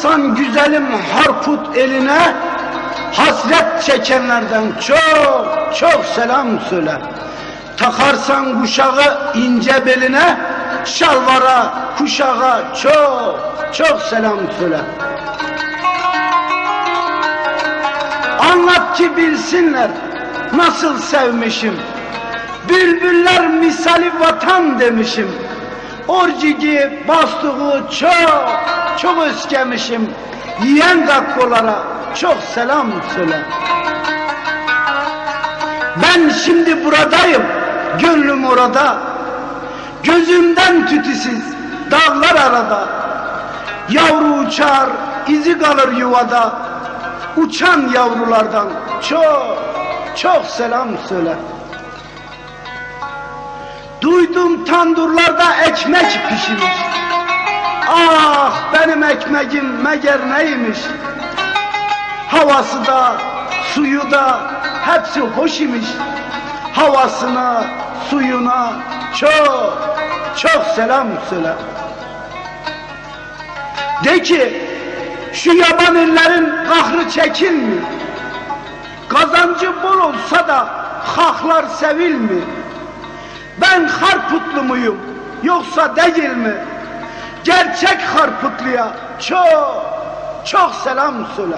Alsan güzelim harput eline Hasret çekenlerden çok çok selam söyle. Takarsan kuşağı ince beline Şalvara kuşağa çok çok selam söyle. Anlat ki bilsinler nasıl sevmişim. Bülbüller misali vatan demişim Orcigi bastığı çok çok özgemişim. Yiyen kakkolara çok selam söyle. Ben şimdi buradayım gönlüm orada. Gözümden tütüsüz dağlar arada. Yavru uçar izi kalır yuvada. Uçan yavrulardan çok çok selam söyle. Duydum tandurlarda ekmek pişmiş Ah benim ekmeğim meğer neymiş? Havası da suyu da hepsi hoş imiş. Havasına suyuna çok çok selam söyle. De ki şu yaban illerin kahrı çekil mi? Kazancı bol olsa da haklar sevil mi? Ben harputlu muyum yoksa değil mi? Gerçek harputluya çok çok selam söyle.